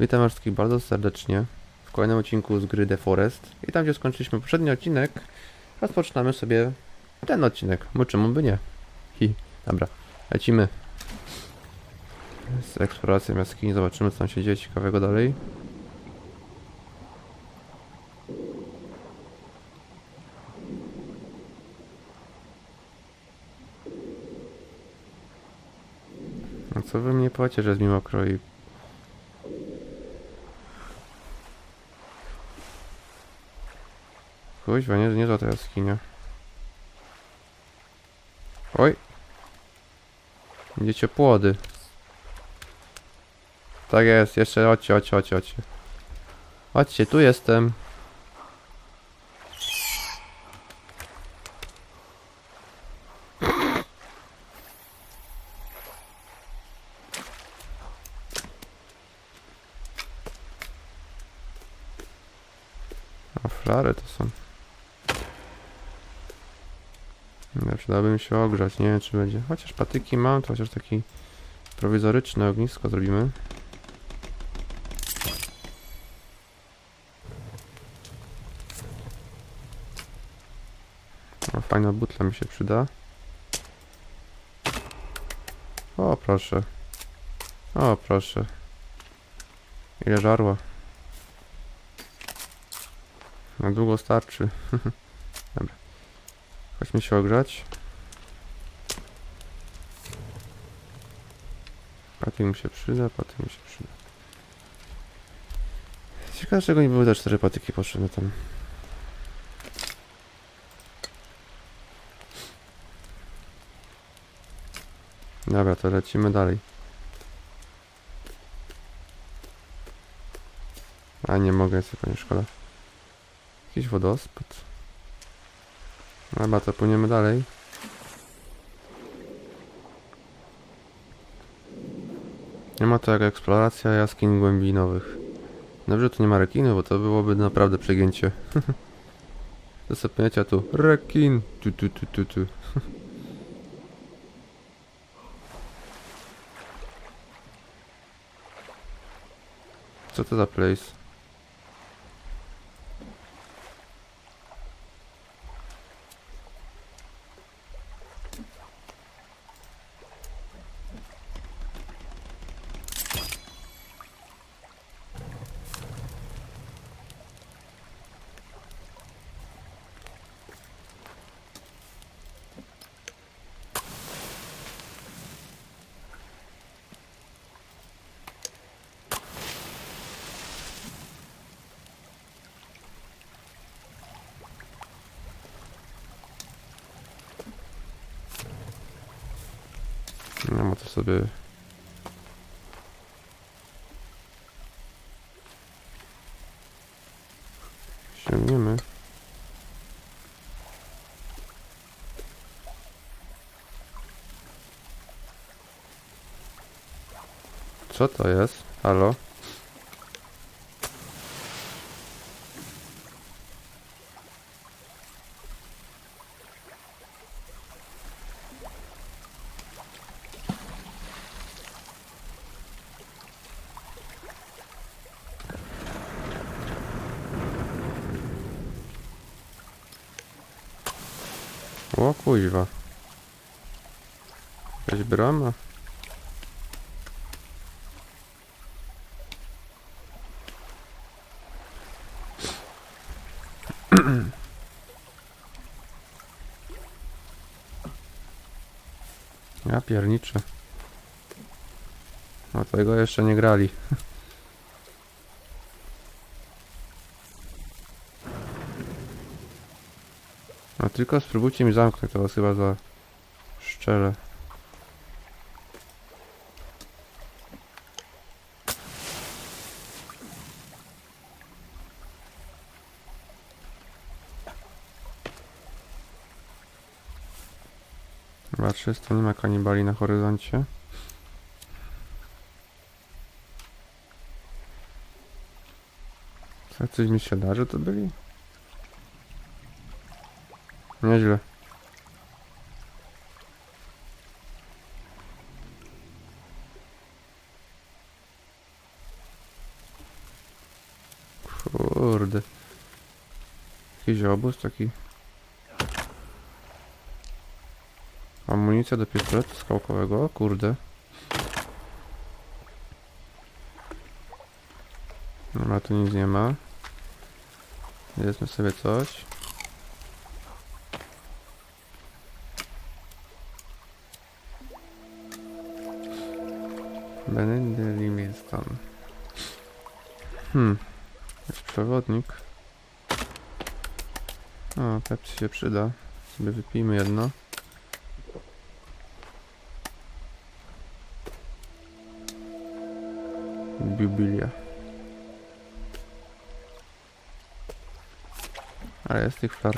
Witam wszystkich bardzo serdecznie w kolejnym odcinku z gry The Forest. I tam, gdzie skończyliśmy poprzedni odcinek, rozpoczynamy sobie ten odcinek. Bo czemu by nie? Hi, dobra, lecimy. Z eksploracją jaskini, zobaczymy co tam się dzieje ciekawego dalej. No co wy mnie powiecie, że jest mi mokro i Kuźwa, nie, nie za ta jaskinia. Oj. Idziecie płody. Tak jest, jeszcze chodźcie, chodźcie, chodźcie. Chodźcie, tu jestem. A flary to są. No, przydałoby mi się ogrzać, nie wiem czy będzie. Chociaż patyki mam, to chociaż taki prowizoryczne ognisko zrobimy. O, fajna butla mi się przyda. O, proszę. O, proszę. Ile żarła. Na długo starczy. Chodźmy się ogrzać. Patyk mi się przyda, patyk mi się przyda. Ciekawe, czego nie były te cztery patyki potrzebne tam. Dobra, to lecimy dalej. A nie mogę, jest tylko nie szkoda. Jakiś wodospad. Dobra, to płyniemy dalej. Nie ma to jak eksploracja jaskiń głębinowych. Dobrze, tu nie ma rekinu, bo to byłoby naprawdę przegięcie. pojęcia tu. Rekin! Tu, tu, tu, tu, tu. Co to za place? No, bo to sobie... Sięgniemy. Co to jest? Halo? O kuźwa. Jakaś brama. Ja pierniczę. No tego jeszcze nie grali. tylko spróbujcie mi zamknąć, to was chyba za szczelę. Chyba 300, nie ma kanibali na horyzoncie. Co, coś mi się da, że to byli? Nieźle. Kurde. Jakiś obóz taki. Amunicja do pistoletu skałkowego, kurde. Dobra, tu nic nie ma. Jedzmy sobie coś. Benedy Livingston. Hmm. Jest przewodnik. O, Pepsi się przyda. Sobie wypijmy jedno. Bibilia. Ale jest tych flar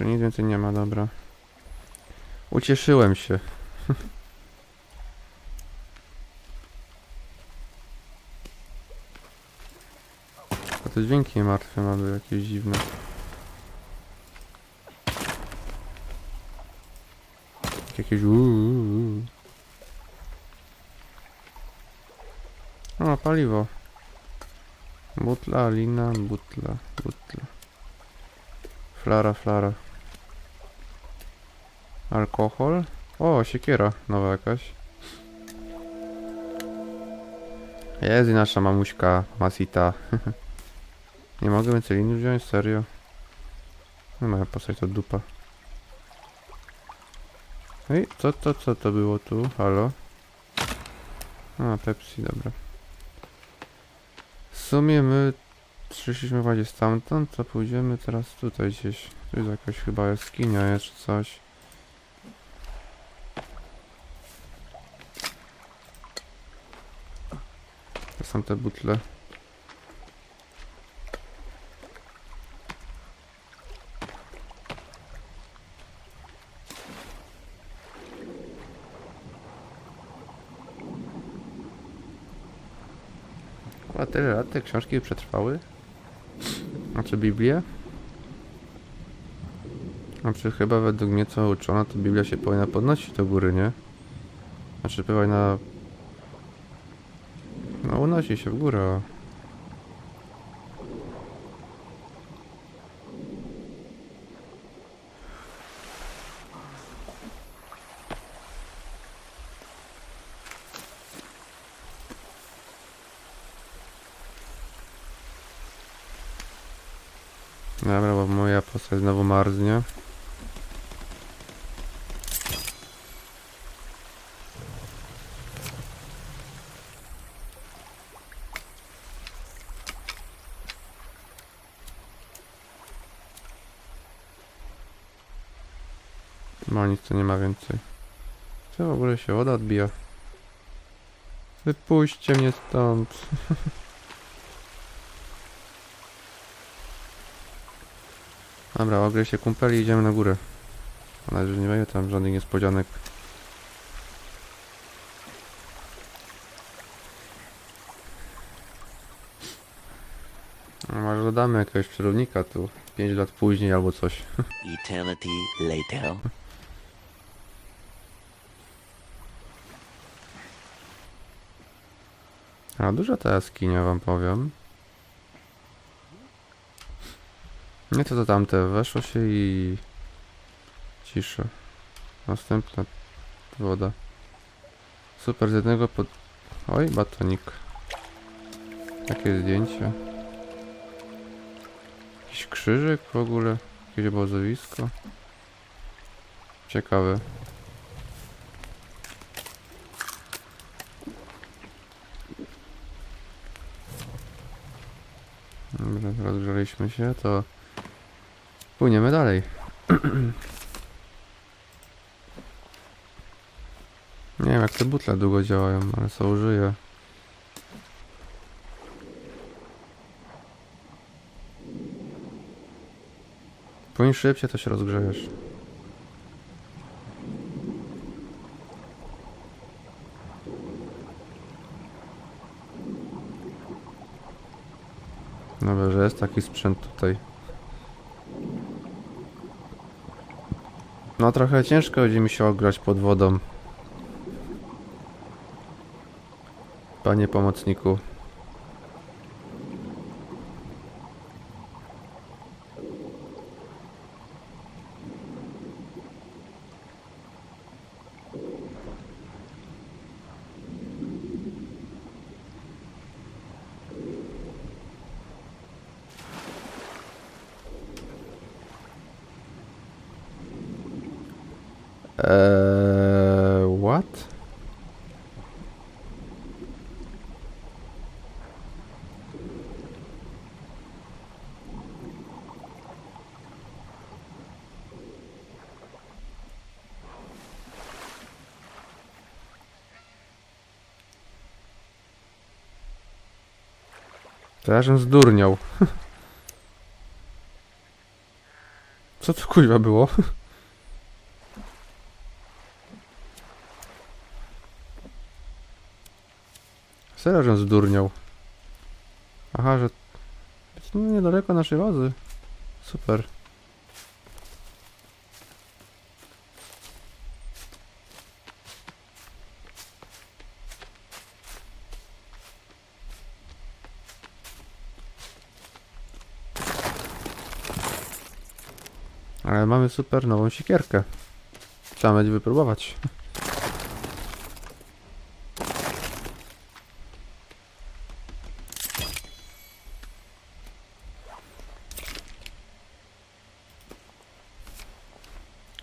czy nic więcej nie ma, dobra. Ucieszyłem się. A te dźwięki martwe mamy jakieś dziwne. Jakieś uuu. O, paliwo. Butla, lina, butla, butla. Flara, flara. Alkohol. O, siekiera nowa jakaś. Jest i nasza mamuśka, Masita. Nie mogę więcej liny wziąć, serio? No moja postać to dupa. Ej, co to, co to było tu? Halo? A, Pepsi, dobra. W sumie my przyszliśmy właśnie stamtąd, to pójdziemy teraz tutaj gdzieś. Tu jest jakaś chyba jaskinia jest coś. To są te butle. A tyle lat te książki przetrwały? Znaczy Biblię? Znaczy chyba według mnie co uczono, to Biblia się powinna podnosić do góry, nie? Znaczy powinna... No unosi się w górę. Dobra, bo moja postać znowu marznie. Tu nie ma więcej. Co w ogóle się woda odbija? Wypuśćcie mnie stąd. Dobra, ogry się kumpeli i idziemy na górę. Mam że nie będzie tam żadnych niespodzianek. No, może dodamy jakiegoś przerownika tu 5 lat później albo coś. Eternity later. A duża ta jaskinia wam powiem. Nie to to tamte, weszło się i... Cisza. Następna woda. Super, z jednego pod... Oj, batonik. Takie zdjęcie. Jakiś krzyżyk w ogóle. Jakieś obozowisko. Ciekawe. Dobra, rozgrzaliśmy się, to płyniemy dalej. Nie wiem jak te butle długo działają, ale są użyję. Płyń szybciej, to się rozgrzejesz. taki sprzęt tutaj. No trochę ciężko będzie mi się ograć pod wodą. Panie pomocniku. To zdurniał. Co to kuźwa było? Serio, żem zdurniał. Aha, że... No, niedaleko naszej bazy. Super. Ale mamy super nową siekierkę. Trzeba będzie wypróbować.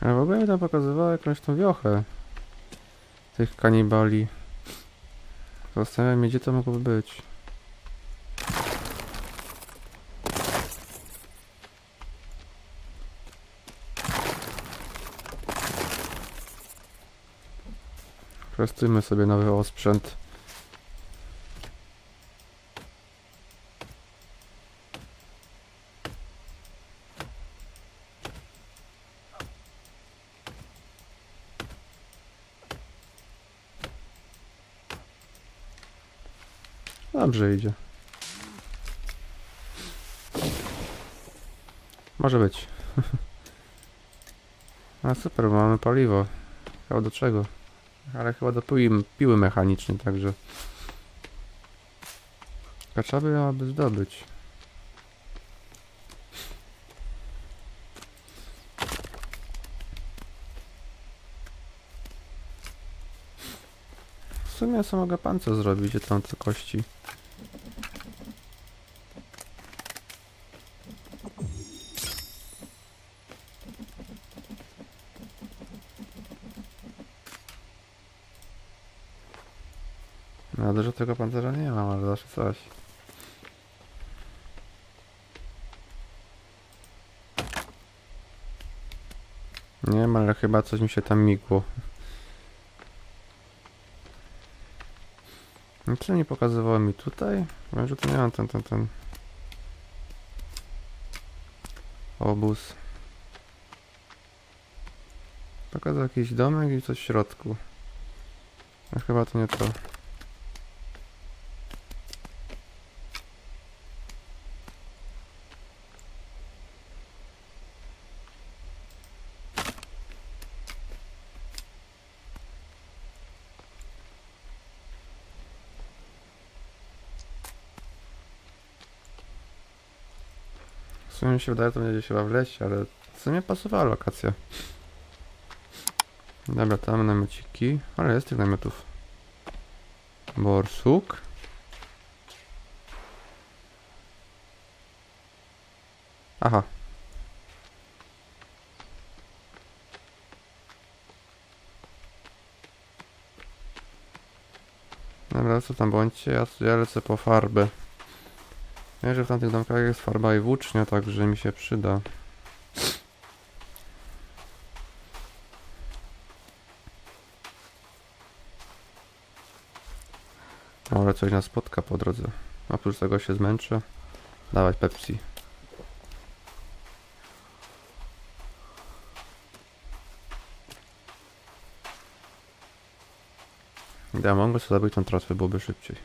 Ale w ogóle mi tam pokazywała jakąś tą wiochę tych kanibali. Zastanawiam się, gdzie to mogłoby być. Prestujmy sobie nowy osprzęt. Dobrze idzie. Może być. A super, bo mamy paliwo. Chyba do czego? Ale chyba do piły, piły mechanicznej, także... Kaczaby miałaby zdobyć. W sumie co mogę pance zrobić, tam te kości. No dużo tego pancerza nie mam, ale zawsze coś. Nie wiem, ale chyba coś mi się tam migło. Nic nie pokazywało mi tutaj? Wiem, że tu nie mam ten, ten, ten... Obóz. Pokazał jakiś domek i coś w środku. A chyba to nie to. Się wydaje, to będzie się chyba w lesie, ale w sumie pasowała lokacja. Dobra, tam namiociki, ale jest tych namiotów. Borsuk. Aha. Dobra, co tam bądźcie, ja, ja lecę po farbę. Wiem, że w tamtych domkach jest farba i włócznia, także mi się przyda. Ale coś nas spotka po drodze. Oprócz tego się zmęczę. Dawać Pepsi. Gdy ja mogę sobie zabić tą tratwę, byłoby szybciej.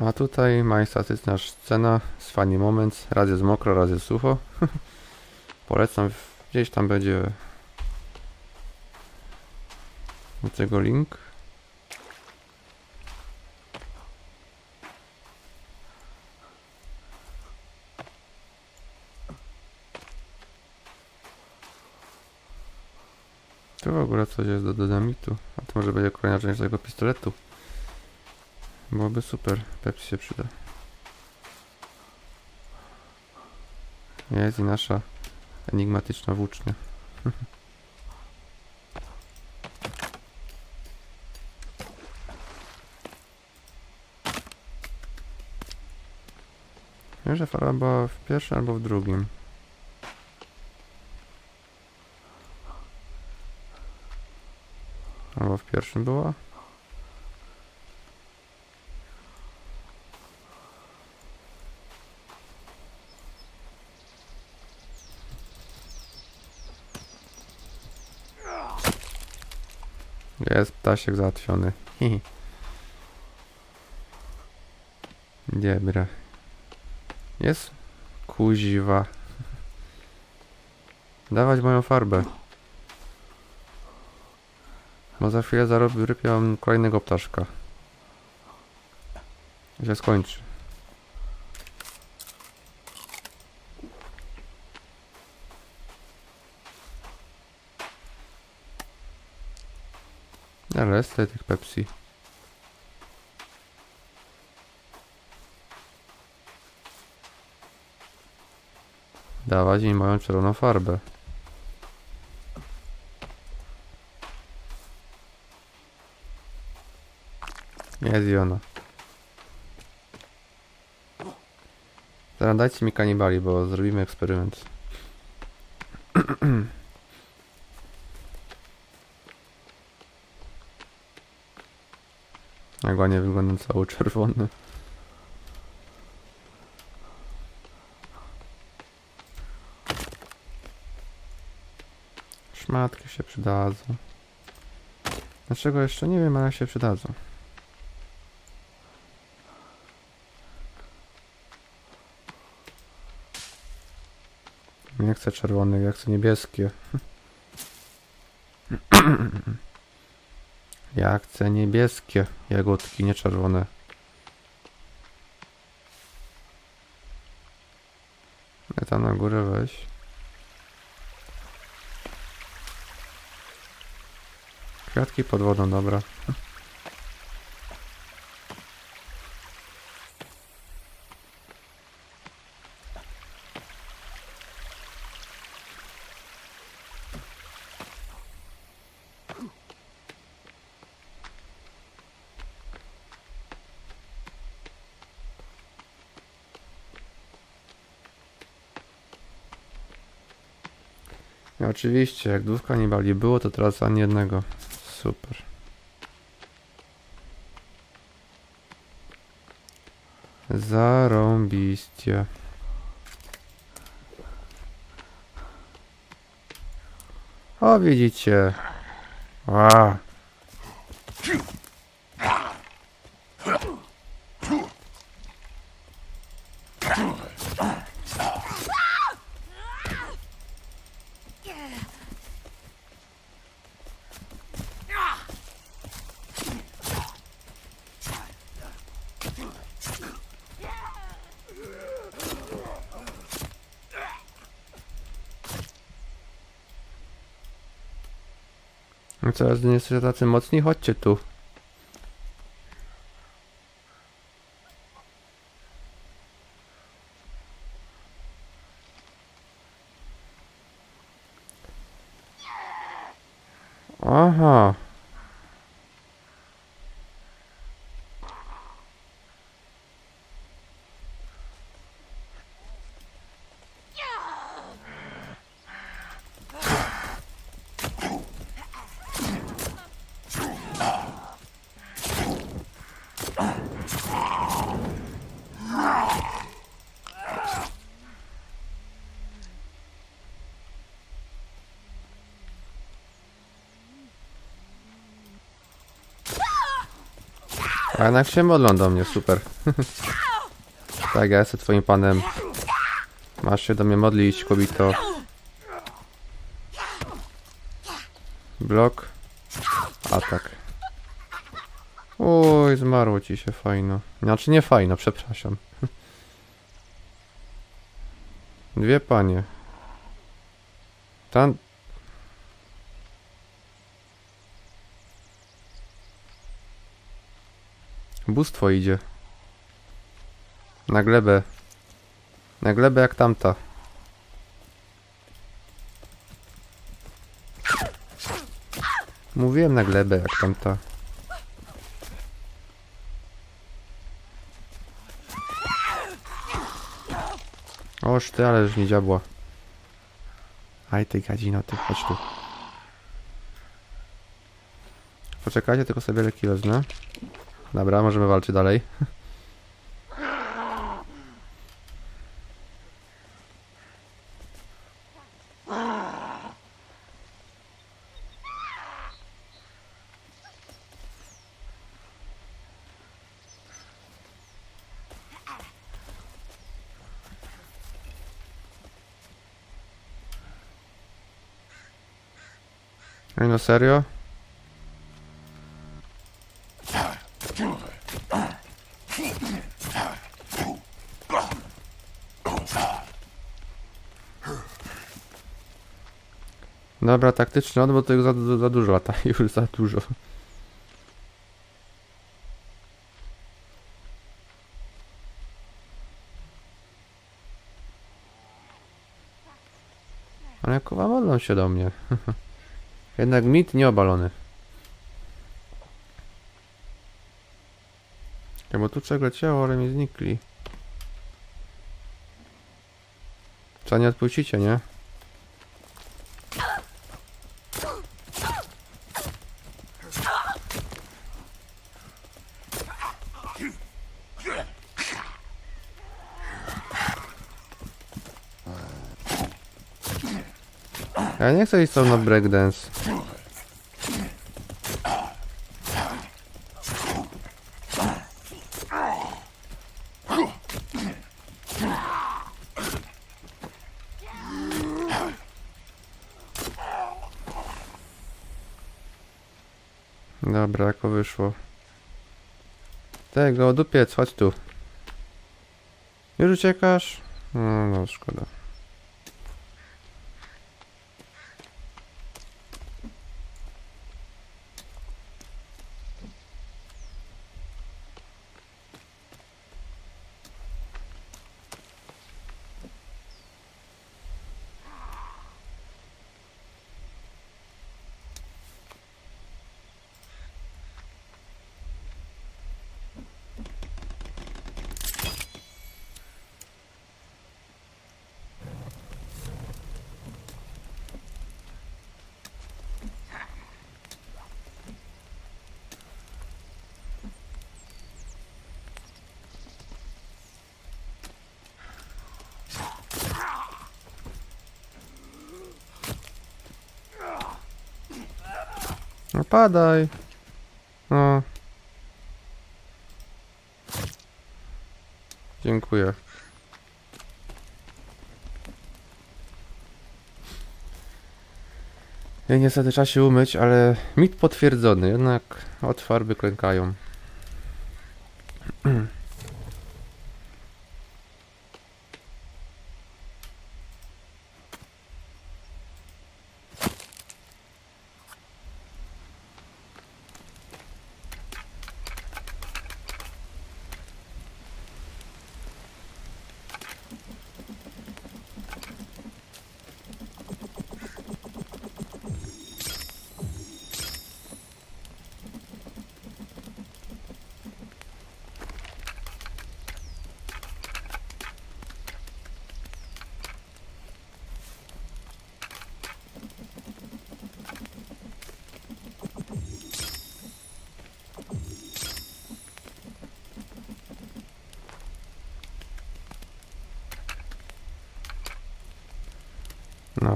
A tutaj majestatyczna scena z funny moments. Raz jest mokro, raz jest sucho. Polecam, gdzieś tam będzie do tego link. Tu w ogóle coś jest do dynamitu. A to może będzie kolejna część tego pistoletu. Byłoby super. Pepsi się przyda. Jest i nasza enigmatyczna włócznia. Wiem, że fara była w pierwszym albo w drugim. Albo w pierwszym była? Jest ptasiek załatwiony. Hihi. Dobra. Jest kuziwa. Dawać moją farbę. Bo za chwilę zarobię rypię kolejnego ptaszka. I się skończy. Ale jest tutaj tych Pepsi. Dawać im moją czerwoną farbę. Jest i ona. Zaraz dajcie mi kanibali, bo zrobimy eksperyment. Jak ładnie wygląda cały czerwony. Szmatki się przydadzą. Dlaczego jeszcze nie wiem, ale się przydadzą. Nie chcę czerwonych, ja chcę niebieskie. Ja chcę niebieskie jagódki, nie czerwone. Tam na górę weź. Kwiatki pod wodą, dobra. I oczywiście, jak dwóch kanibali było, to teraz ani jednego. Super. Zarąbiście. O, widzicie. Wow. Coraz nie jesteście tacy mocni? Chodźcie tu. Aha. A jednak się modlą do mnie, super. tak, ja jestem twoim panem. Masz się do mnie modlić, kobito. Blok. Atak. Oj, zmarło ci się fajno. Znaczy nie fajno, przepraszam. Dwie panie. Tam... Bóstwo idzie. Na glebę. Na glebę jak tamta. Mówiłem na glebę jak tamta. Oż ty, ale już nie dziabła. Aj ty gadzino, ty chodź tu. Poczekajcie, tylko sobie leki wezmę. Dobra, możemy walczyć dalej. Ej, no serio? Dobra, taktyczny odwrót to już za, za dużo lata, już za dużo. Ale kowa modlą się do mnie. Jednak mit nieobalony. Ja, bo tu czego leciało, ale mi znikli. Co nie odpuścicie, nie? Ja nie chcę iść sam na breakdance. Dobra, jako wyszło. Tego, dupiec, chodź tu. Już uciekasz? No, no, szkoda. No padaj. No. Dziękuję. Ja niestety trzeba się umyć, ale mit potwierdzony, jednak od farby klękają.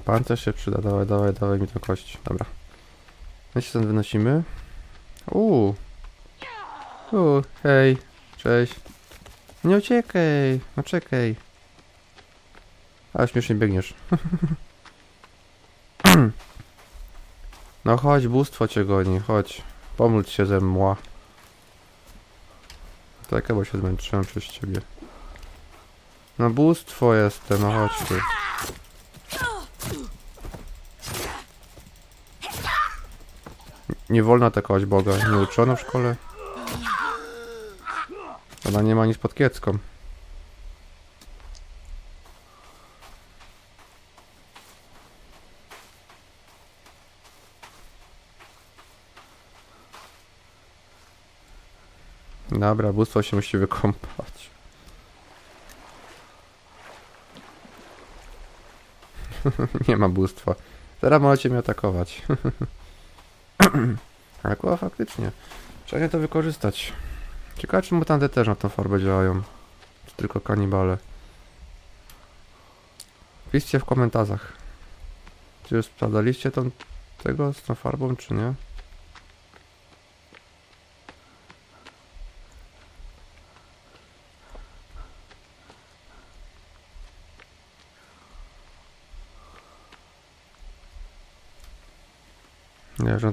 Pancerz się przyda, dawaj, dawaj, dawaj mi to kość. Dobra. My się stąd wynosimy. Uuu. U, hej, cześć. Nie uciekaj, no czekaj. Ale śmiesznie biegniesz. no chodź, bóstwo cię goni, chodź. Pomóż się ze mła. Tak, bo się zmęczyłem przez ciebie. No bóstwo jestem, no chodź tu. Nie wolno atakować Boga. Nie uczono w szkole. Ona nie ma nic pod kiecką. Dobra, bóstwo się musi wykąpać. nie ma bóstwa. Teraz możecie mnie atakować. Ale kurwa, faktycznie. Trzeba to wykorzystać. Ciekawe, czy mutanty też na tą farbę działają. Czy tylko kanibale. Piszcie w komentarzach. Czy już sprawdzaliście tą, tego z tą farbą, czy nie?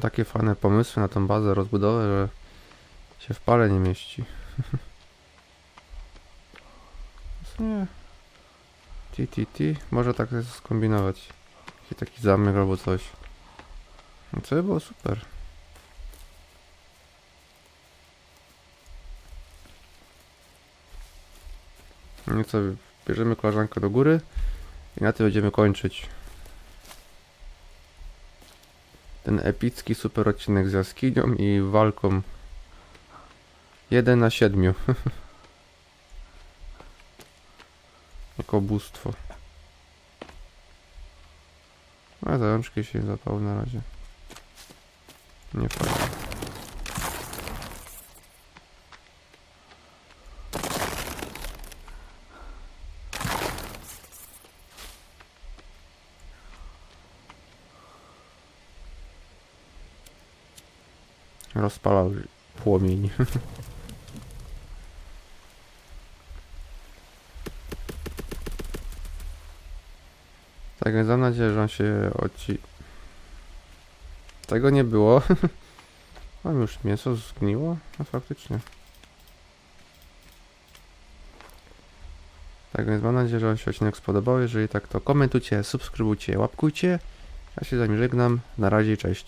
Takie fajne pomysły na tą bazę, rozbudowę, że się w pale nie mieści. nie. TTT, może tak skombinować. Jakiś taki zamek albo coś. No to by było super. No co, bierzemy koleżankę do góry i na tym będziemy kończyć. Ten epicki super odcinek z jaskinią i walką 1 na 7. jako bóstwo. A zajączki się zapały na razie. Nie fajnie. Rozpalał płomień. Tak więc mam nadzieję, że on się odci... Tego nie było. Mam już mięso zgniło? No faktycznie. Tak więc mam nadzieję, że Wam się odcinek spodobał. Jeżeli tak, to komentujcie, subskrybujcie, łapkujcie. Ja się z Wami żegnam. Na razie, cześć.